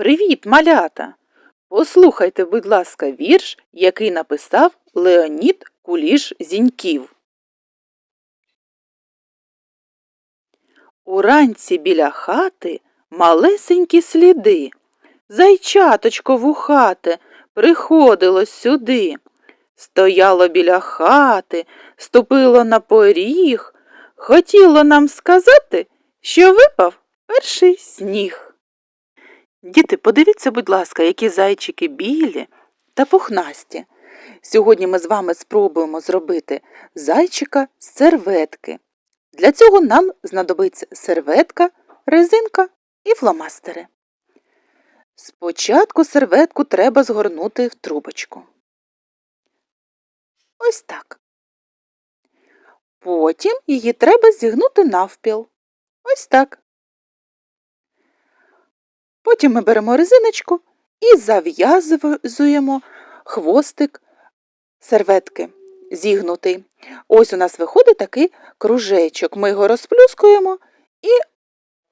Привіт, малята! Послухайте, будь ласка, вірш, який написав Леонід Куліш Зіньків. Уранці біля хати малесенькі сліди. Зайчаточко вухате приходило сюди. Стояло біля хати, ступило на поріг, хотіло нам сказати, що випав перший сніг. Діти, подивіться, будь ласка, які зайчики білі та пухнасті. Сьогодні ми з вами спробуємо зробити зайчика з серветки. Для цього нам знадобиться серветка, резинка і фломастери. Спочатку серветку треба згорнути в трубочку. Ось так. Потім її треба зігнути навпіл. Ось так. Потім ми беремо резиночку і зав'язуємо хвостик серветки зігнутий. Ось у нас виходить такий кружечок. Ми його розплюскуємо і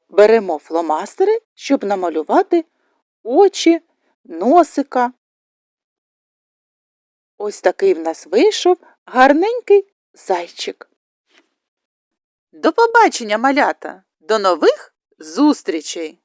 беремо фломастери, щоб намалювати очі, носика. Ось такий в нас вийшов гарненький зайчик. До побачення, малята! До нових зустрічей!